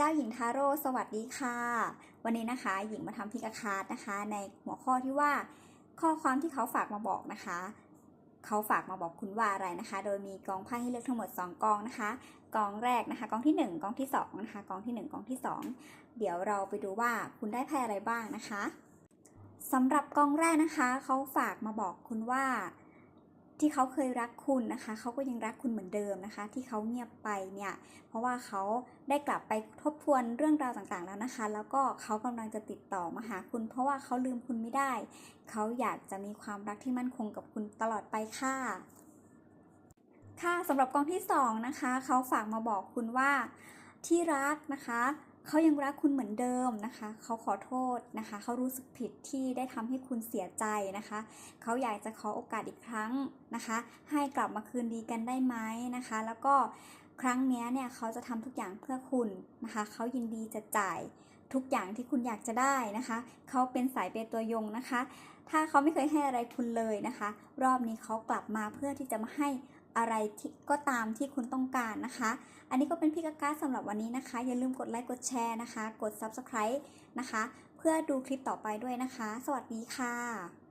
เจ้าหญิงทาโร่สวัสดีค่ะ วันนี้นะคะ หญิงมาทำพิกาคาร์ดนะคะ ในหัวข้อที่ว่า ข้อความที่เขาฝากมาบอกนะคะ เขาฝากมาบอกคุณว่าอะไรนะคะ โดยมีกองไพ่ให้เลือกทั้งหมด 2 กองนะคะกองแรกนะคะกองที่ 1กองที่2นะคะกองที่ 1กองที่ 2 เดี๋ยวเราไปดูว่าคุณได้ไพ่อะไรบ้างนะคะสำหรับกองแรกนะคะ เขาฝากมาบอกคุณว่า ที่เขาเคยรักคุณนะคะ เขาก็ยังรักคุณเหมือนเดิมนะคะ ที่เขาเงียบไปเนี่ย เพราะว่าเขาได้กลับไปทบทวนเรื่องราวต่างๆแล้วนะคะ แล้วก็เขากำลังจะติดต่อมาหาคุณ เพราะว่าเขาลืมคุณไม่ได้ เขาอยากจะมีความรักที่มั่นคงกับคุณตลอดไปค่ะ ค่ะสำหรับกองที่สองนะคะ เขาฝากมาบอกคุณว่า ที่รักนะคะเขายังรักคุณเหมือนเดิมนะคะเขาขอโทษนะคะเขารู้สึกผิดที่ได้ทำให้คุณเสียใจนะคะเขาอยากจะขอโอกาสอีกครั้งนะคะ ให้กลับมาคืนดีกันได้ไหมนะคะ แล้วก็ครั้งนี้เนี่ยเขาจะทำทุกอย่างเพื่อคุณนะคะเขายินดีจะจ่ายทุกอย่างที่คุณอยากจะได้นะคะเขาเป็นสายเปตัวยงนะคะ ถ้าเขาไม่เคยให้อะไรคุณเลยนะคะ รอบนี้เขากลับมาเพื่อที่จะมาให้ อะไรก็ตามที่คุณต้องการนะคะ อันนี้ก็เป็นพี่กากาสำหรับวันนี้นะคะ อย่าลืมกดไลค์กดแชร์นะคะ กด Subscribe นะคะ เพื่อดูคลิปต่อไปด้วยนะคะ สวัสดีค่ะ